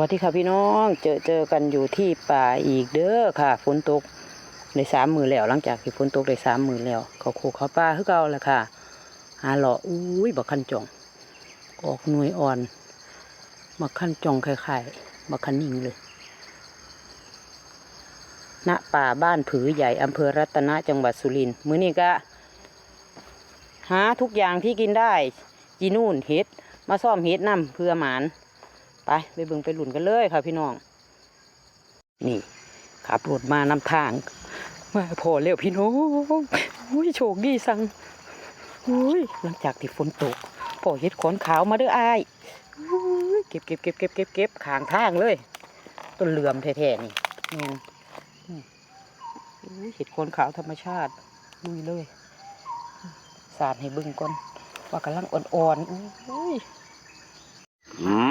วัสดีค่ะพี่น้องเจอเจอกันอยู่ที่ป่าอีกเด้อค่ะฝนตกในสามมือแล้ว หลังจากที่ฝนตกได้สามมือแล้ว เขาโคเขาป่าคือเก่าแล้วค่ะหาหล่ออุ้ยบักคันจ่องออกหน่วยอ่อนบักคันจ่องคล้ายๆบักคันนิ่งเลยณป่าบ้านผือใหญ่อำเภอรัตนะจังหวัดสุรินทร์มื้อนี้ก็หาทุกอย่างที่กินได้จีนู่นเห็ดมาซ่อมเห็ดนำเพื่อหมาน ไปไปเบิ่งไปหลุนกันเลยค่ะพี่น้อง นี่ขับรถมานำทาง มาพอเร็วพี่น้องอุ้ยโชคดีสังอุ้ยหลังจากที่ฝนตกพอเห็ดขอนขาวมาเด้ออายอุ้ยเก็บเก็บเก็บเก็บเก็บเก็บขางทางเลยต้นเหลื่อมแท้ๆนี่แม่นอืมอุ้ยเห็ดขอนขาวธรรมชาติลุยเลยสาดให้บิ่งก่อนว่ากำลังอ่อนๆอุ้ย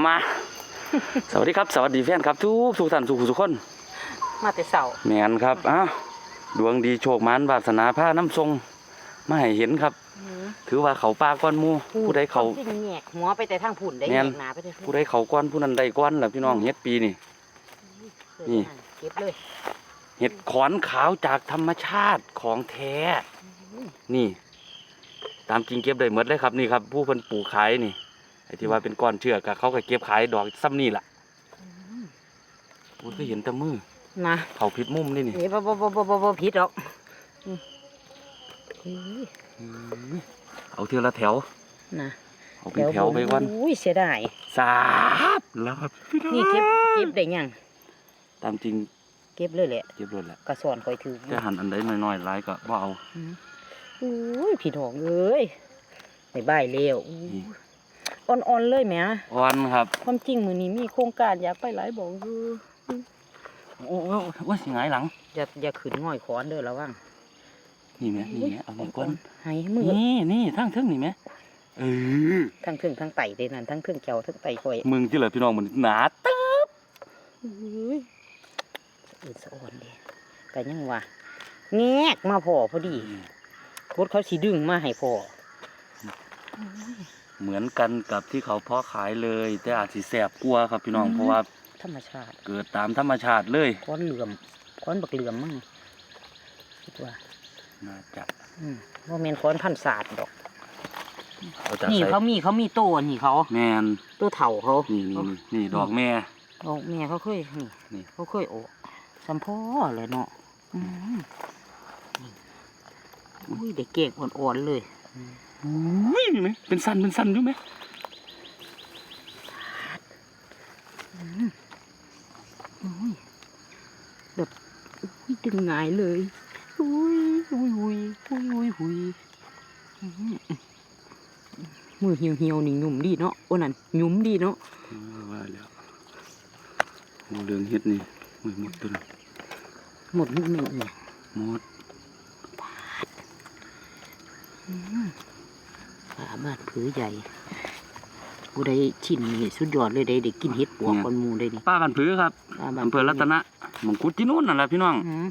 มา สวัสดีครับ สวัสดีแฟนครับทุกทุกท่านทุกทุกคน มาแต่เสาแมนครับอ้าวดวงดีโชคมานวาสนาผ้าน้ำทรงมาให้เห็นครับ ถือว่าเขาปลาก้อนหมูผู้ใดเขาที่แงกหัวไปแต่ทางผุ่นได้แม่แงนกหนาไปแต่ผู้ใดเขาก้อนผู้นั้นได้ก้อนแหละพี่น้องเฮ็ดปีนี่นี่เก็บเลยเห็ดขอนขาวจากธรรมชาติของแท้ นี่ ตามจริงเก็บได้หมดเลยครับนี่ครับ ผู้เพิ่นปลูกขายนี่ ไอ้ที่ว่าเป็นก้อนเชือกอะเขาก็เก็บขายดอกซ้ำนี่ล่ะพูดก็เห็นแต่มือนะเขาผิดมุมนี่นี่นี่บ่บ่บ่บ่บ่บ่ผิดหรอกอืมอุ้ยอืมเอาเทือละแถว นะเอาเป็นแถวไปก่อนอุ้ยเสียดายสาบแล้วครับพี่น้องนี่เก็บเก็บได้ยังตามจริงเก็บเลยแหละเก็บรถแหละกระสอนคอยถือแต่หันอันใดน้อยๆหลายก็บ่เอาอืมอุ้ยพี่น้องเอ้ยในบ้ายเร็วอุ้ยนี่ อ่อนๆเลยแหมอ่อนครับความจริงมือนี้มีโครงการอยากไปหลายบอกอยู่โอ้โอ้โอ้ยสิหงายหลังอย่าอย่าขืนง่อยขอนเด้อระวังนี่ไหมนี่ไหมเอาไปก่อนให้มือนี่นี่ทั้งเทึงนี่ไหมเออทั้งเครื่องทั้งไตเด้นั่นทั้งเครื่องแก้วทั้งไตคอยมึงที่เหลือพี่น้องมันหนาตึ๊บอุ้ยสะอื่นสะอ่อนเดีแต่ยังว่าแงกมาพอพอดีรถเขาสีดึงมาให้พอ เหมือนกันกับที่เขาเพาะขายเลย แต่อาจสิแสบกลัวาครับพี่น้องเพราะว่าธรรมชาติเกิดตามธรรมชาติเลยค้อนเหลื่อมค้อนบักเหลื่อมมั่งคิดว่าน่าจะอืมว่าแมนค้อนพันศาสตร์ดอกเขาจะนี่ใส่เขามีเขามีโต้นี่เขาแมนโต้เถ่าเขานี่นี่นี่นี่ดอกแม่ ดอกแม่เขาเคยนี่นี่ เขาเคยโอ้สัมพ่อเลยเนาะอืมอุ้ยเด็กเก่งอ่อนๆเลยอุ้ ยนี่ไหมเป็นสันเป็นสันอยู่ไหมอุ้ยแบบอุ้ยดึงง่ายเลยอุ้ยอุ้ยอุ้ยอุ้ยอุ้ยอุ้ยอื้อหือมือเหี่ยวเหี่ยวๆนี่หยุ่มดีเนาะโอ้นั่นหยุ่มดีเนาะเออว่าแล้วโอ้เรื่องเฮ็ดนี่โอ้ยหมดตัวละหมดมุกหนึ่งเนี่ยหมด ป่า บ้านผือใหญ่ผู้ใดชินนี่สุดยอดเลยได้ได้กินเห็ดปวกคนหมูได้นี่ป้ากันผือครับป่าบ้านอำเภอรัตนะหมองกุดที่นู่นนั่นแหละพี่น้องอืม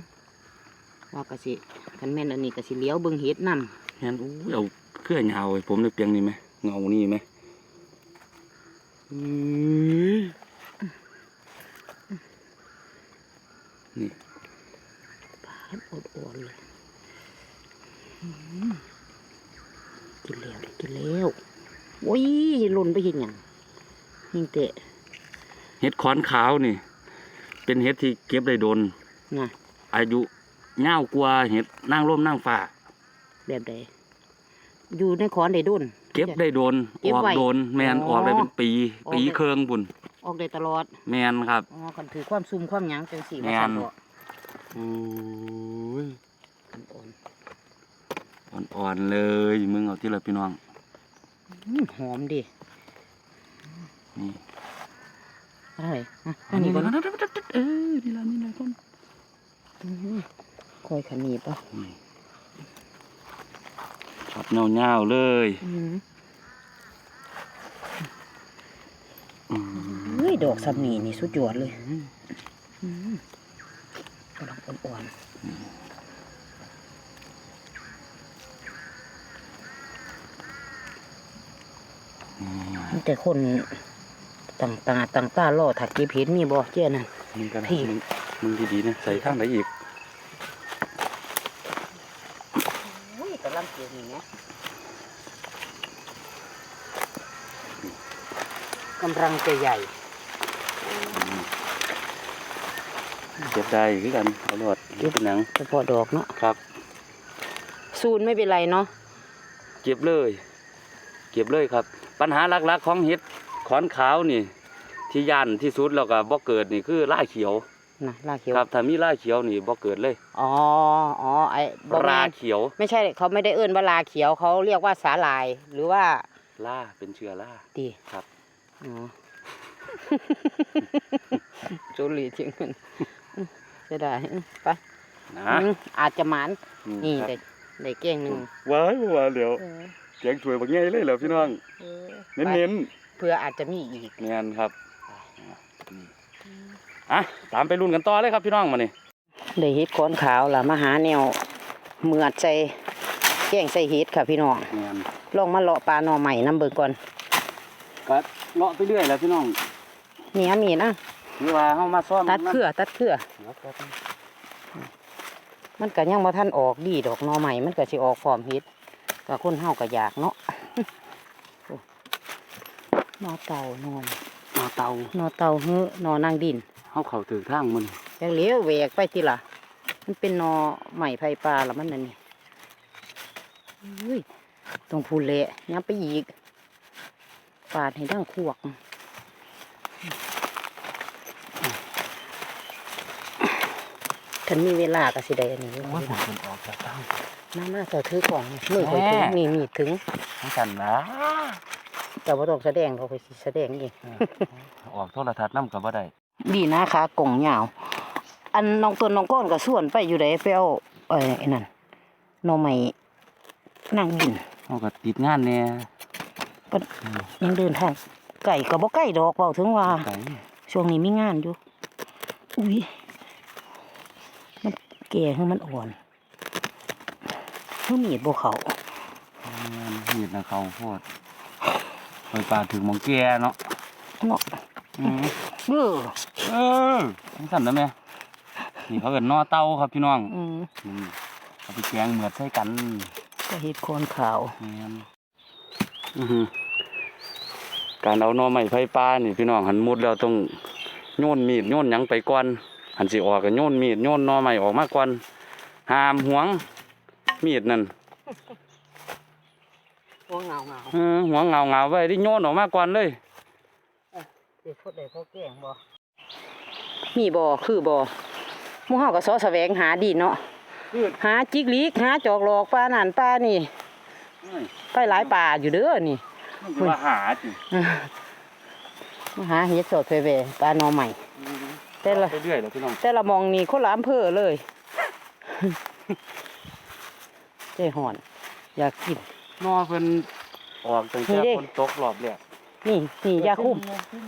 ว่ากะสิคันแม่นอันนี้กะสิเลี้ยวเบิ่งเห็ดนำเห็นอู้ยเอาเครื่องยาวไว้ผมในเปียงนี่ไหมเงานี่ไหมอื้อนี่พัดอ่อนๆเลยอืม กินแล้วได้กินแล้วโอ้ยหล่นไปเห็นหยังยิงเตะเห็ดขอนขาวนี่ เป็นเห็ดที่เก็บได้โดนนะอายุเงาวกว่าเห็ดนางร่มนางฟ้าแบบใดอยู่ในขอนได้ดุนเก็บได้โดนเก็บออกไว้โดน แมนอ๋อออกได้เป็นปีออกปีได้เคืองบุญออกได้ตลอด แมนครับอ๋อคันถือความซุ่มความหยังจังสี่แม่ว่านสั่นบ่โอ้ยอ่อน อ่อนๆเลย มึงเอาที่ละพี่น้องๆอืมหอมดินี่อะไรอะอัอันนนี้นี้ก่ก่ออนนเออนี่ละนี่ละก่อนอืมคอยขนีบป่ะนี่ช็อตเงาๆเลยอืมอืมเฮ้ยดอกสำนีนี่สุดยอดเลยอืมกำลังอ่อนๆ แต่คนต่างตาต่างตาล่อถักเก็บเห็ดมีบ่เจ้านั่นมึงกันนะพี่มึงมึงดีๆนะใส่ข้างไหนอีกอุ้ยกำลังเก็บนี่นะกำลังจะใหญ่เก็บได้คือกันเอารอดเก็บเป็นหนังเฉพาะดอกเนาะครับ ซูนไม่เป็นไรเนาะเก็บเลย เก็บเลยครับ ปัญหาหลักๆของเห็ดขอนขาวนี่ ที่ย่านที่สุดแล้วก็บ่เกิดนี่คือล่าเขียวนะลาเขียวครับถ้ามีล่าเขียวนี่บ่เกิดเลยอ๋ออ๋อไอ้บ่ราแม่นเขียว ไม่ใช่เขาไม่ได้เอื้นว่าลาเขียวเขาเรียกว่าสาลายหรือว่าล่าเป็นเชื้อล่าดีครับอ๋อจุลีจริงมันอืมจะได้อืมไปนะอืมอาจจะหมานนี่ครับได้ได้เก้งหนึ่งว้ายว่าเดี๋ยวเออแกงถวยบักใหญ่เลยเหรอพี่น้อง เออเน้ไปนเพื่ออาจจะมีอีกๆแม่นครับนี่อะตามไปรุ่นกันต่อเลยครับพี่น้องมานี่ได้เฮ็ดก้อนขาวล่ะมาหาแนวเมือดใส่แกงใส่เฮ็ดค่ะพี่น้องแม่นลองมาเลาะปลาหน่อใหม่น้ำเบิกก่อนก็เลาะไปเรื่อยแหล้วพี่น้องนี่มีดนะคือว่าเฮามาซ่อมตัดเครือตัดเครือครับครับมันก็ยังบ่ทันออกดีดอกหน่อใหม่มันก็สิออกพร้อมเฮ็ด ก็คนเฮาก็อยากเนาะโอ้หนอเต่านอนเอาเตาหนอเต่าเฮ้อหนอนางดินเฮาเข้าถึงทางมันจังเหลียวแหวกไปทีละมันเป็นหนอใหม่ไผ่ปลาละมันนั่นนี่อุ้ยต้องพูนเละย้ำไปอีกปาดให้ดังขวก ฉันมีเวลาก็สิได้อันนี้ว่าผมเป็นออกจากทางมามาเจ้าถือก่อนมือคอยถึงแม่นี่มีดถึงทั้งกันนะแต่ว่าต้องแสดงเขาไปสิแสดงเองออกโทรทัศน์นำก็บ่ได้ดีนะคะกล่องยาว อันน้องต้นน้องก้อนก็ส่วนไปอยู่ไดไปเอาเอ้ยไอ้นั่นหน่อไม้นั่งดินเฮาก็ติดงานแน่เพิ่นยังเดินทางไก่ก็บ่ไก่ดอกเปล่าถึงว่าไกช่วงนี้มีงานอยู่อุ้ยมัน แก่คือมันอ่อนคือมีดบ่เขามีดนะเขาโพดไปปลาถึงหมองแก่เนาะเนาะอืมเออเออทั้งสั่นนะแม่นี่เขาเกิดนอเต้าครับพี่น้องอืมนี่เอาไปแกงเหมือดใส่กันก็เฮ็ดโคนขาวแม่นอื้อหือการเอาหนอไม้ไฟปลานี่พี่น้องหันมุดแล้วต้องโยนมีดโยนหยังไปก่อน หันสิออกก็โยนมีดโยนหนอไม้ออกมาก่อนห้ามหวง มีดนั่นโอ้เงาเงาเออหัวเงาเงาๆไว้ที่โยนออกมาก่อนเลยเด็กพดได้พอแกงบ่มีบ่คือบ่หมู่เฮาก็สอแสวงหาดีเนาะหาจิกลีกหาจอกหลอกปลานั่นปลานี่ไปหลายป่าอยู่เด้อนี่มาหาจิมาหาเฮ็ดสดเพเวปลาหนอใหม่ แต่ละไปเรื่อยแล้วพี่น้องแต่ละมองนี่คนละอำเภอเลยใจห่อน อยากกินนอเพิ่นออกตั้งนี่แต่เด้ฝนตกรอบแรกนี่นี่ยาคุ้ม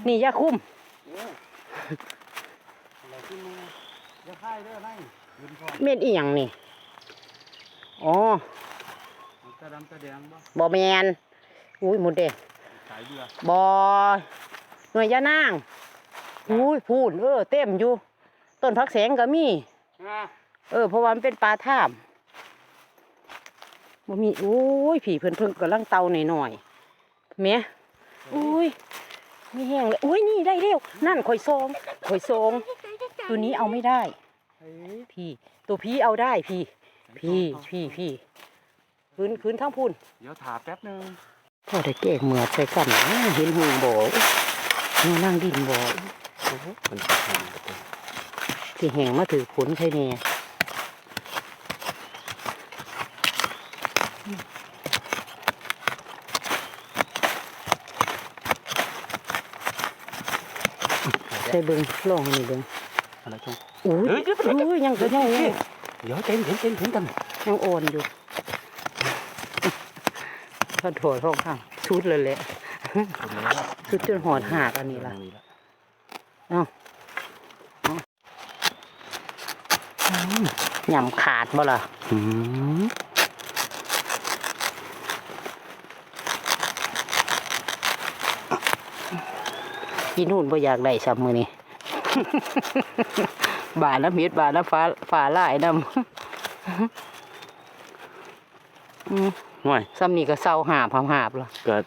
นี่ยาคุ้มอย่าค่ายเด้อไนยืนพอเม็ดอีหยังนี่อ๋อตะดำตะแดงบ่บ่แมนอุ้ยหมดเด้สายเรือบ่หน่วยยานาง อุ้ยพูนเออเต็มอยู่ ต้นพักแสงก็มีอ่าเออเพราะว่ามันเป็นปลาท่ามบ่มีโอ้ยผีเพิ่นเพิ่งกำลังเตาหน่อยๆแหม่อุ้ยมีแห้งเลยอุ้ยนี่ได้เร็วนั่นข่อยซองข่อยซองตัวนี้เอาไม่ได้เฮ้ยพี่ ตัวพี่เอาได้พี่ พี่พี่พี่พื้นพื้นทั้งพูนเดี๋ยวถาแป๊บนึงพ่อได้แก้เหมือดใส่กันนะเห็นหูบ่นี่นั่งดินบ่โอ้โห มันจะแห้งกระตุ้นสิแห้งมาถือผลใช่แน่ใส่เบิ่งลองอันนี้เบิ่งอะไรจังอุ้ยเฮ้ยเดี๋ยวเดี๋ยวอุ้ยยังก็ยังเดี๋ยวเต็มเห็นเต็มเห็นกันยังอ่อนอยู่ทอดถั่วท้องข้างชุดเลยแหละชุดจนหอดหากอันนี้ละ อืมยำขาดบ่ล่ะอืมกินนู่นบ่อยากได้ซ้ำมื้อนี้บาทน้ำเฮ็ดบาทน้ำฟ้าฟ้าลายน้ำอืมห่วยซ้ำนี่ก็เศร้าหาบหาบๆล่ะเกิด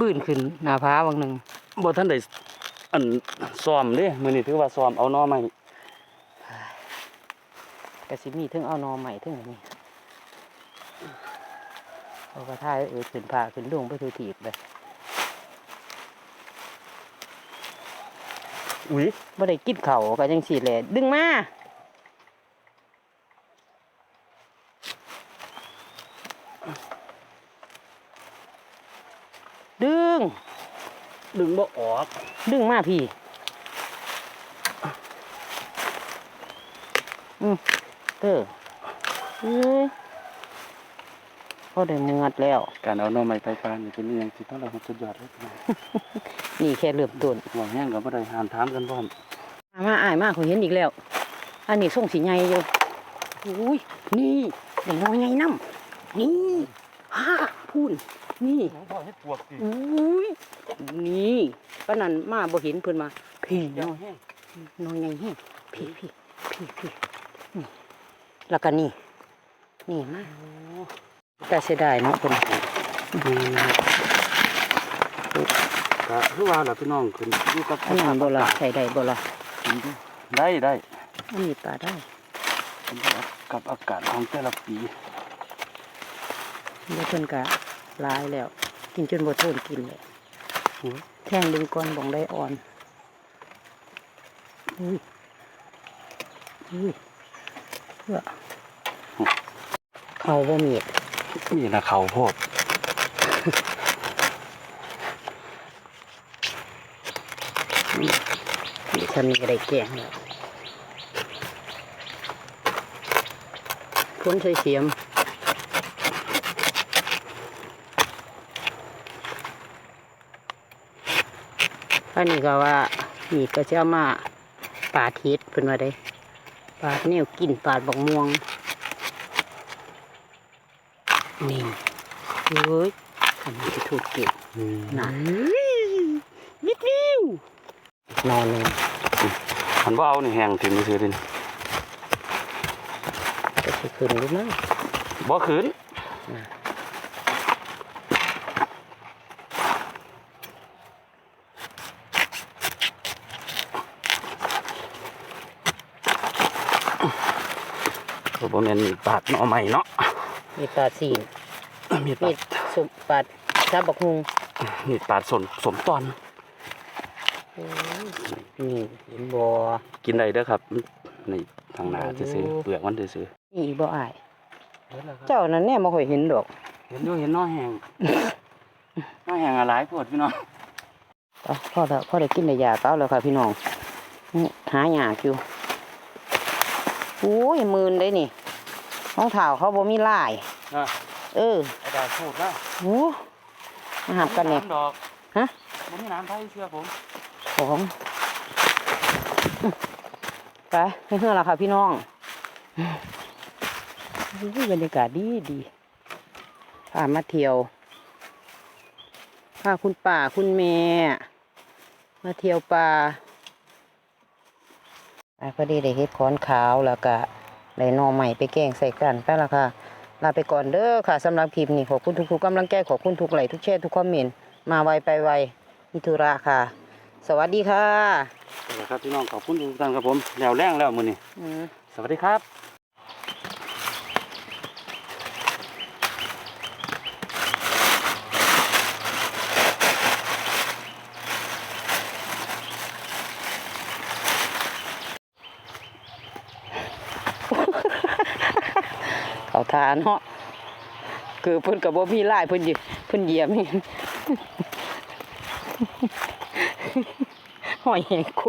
บื้นขึ้นหน้าผาบางหนึงบ่ทันได้ อันซ้อมเด้มื้อนี้ถือว่าซ้อมเอาหน่อไม้ก็สิมีถึงเอาหนอใหม่ถึงอันนี้เอากระทายเออขึ้นผ้าขึ้นดงไปถูถีบเลยอุ้ยบ่ได้กินเขาวก็จังสิแหละดึงมาดึง ดึงบ่ออก ดึงมาพี่ อืมเออเอ้ยพอได้เมือดแล้ว การเอาหน่อไม้ไฟฟ้านี่เป็นอหยังที่ต้องเราสุดยอดเลยพี่น้องนี่แค่เริ่มต้นห่วงแห้งก็บ่ได้หามถามกันพร้อมมามาอายมากเขาเห็นอีกแล้ว อันนี้ส่งสีใหญ่อยู่อุ้ยนี่เด็กน้อยใหญ่น้ำนี่ฮ่าพูน นี่พ่อเฮ็ดปวกสิอุ้ยนี่ป้านันมาบ่เห็นเพิ่นมาพี่เดี๋ยวน้อยแห้งน้อยใหญ่แฮงพี่พี่พี่พี่นี่แล้วก็นี่ นี่มาแต่เสียดายเนาะเพิ่นก็คือว่าล่ะพี่น้องขึ้นอยู่กับอันนั้นบ่ล่ะใส่ได้บ่ล่ะได้ได้อันนี้ปลาได้ขึ้นอยู่กับอากาศของแต่ละปีแล้วเพิ่นก็ห ลายแล้ว กินจนบ่ทนกินเลยหัวแทงดึงก่อนบ่งได้อ่อนอุ้ยอุ้ยเพื่อเขาบ่มีดนี่นะเขาโพดนี่ฉันมีก็ได้แกงแล้วพ้นใส่เสียม อันนี้ก็ว่านี่ก็จะเอามาปาดเฮ็ดเพิ่นว่าได้ปาดแนวกินปาดบักม่วง นี่เฮ้ยทำไมจะถูกเก็บนั่นวิดวิวนอนเลยมันว่าเอานี่แห้งถึงมือถือดิก็สิขึ้นรู้มั้งบ่ขืน ก็บ่แม่นมีดปาดหน่อไม้เนาะมีปาดสีนมีดมีปาดสมปาดซับบักฮุงมีดปาดสนสมตอนนี่เห็นบ่กินได้เด้อครับนี่ทางหน้าซื่อโอ้ๆเปลือกมันซื่อนี่บ่อาย ๆเห็นแล้วครับเจ้านั้นแน่บ่ค่อยเห็นดอก เห็นอยู่เห็นหน้อแห้งหน้อแห้งอะไรพวดพี่น้องไปพ่อได้พ่อได้กินได้ยาเก้าแล้วค่ะพี่น้องนี่หาหยากอยู่โอ้ยหมื่นได้นี่รองเท้าเขาบ่มีลาย นะเออไอ้ดาบพูดแล้วโอ้มาหับกันเนี่ยำดอกฮะบ่มีน้ำไทยเชื่อผมของอื้อไปให้เฮือละค่ะพี่น้องอุ้ยบรรยากาศดีดีพามาเที่ยวพาคุณป่าคุณแม่ มาเที่ยวป่า อะพอดีได้เฮ็ดขอนขาวแล้วก็ได้หนอใหม่ไปแกงใส่กันไปละค่ะลาไปก่อนเด้อค่ะสำหรับคลิปนี้ขอบคุณทุกๆกำลังใจขอบคุณทุกไลค์ทุกแชร์ทุกคอมเมนต์มาไวไปไวมิธุระค่ะ สวัสดีค่ะนี่แหละครับพี่น้องขอบคุณทุกท่านครับผมแล้วแรงแล้วมื้อนี้อืมสวัสดีครับ เขาเนาะคือเพิ่นกับบ่มีลายเพิ่นหยิบเพิ่นเหยียบนี่หอยแหงโค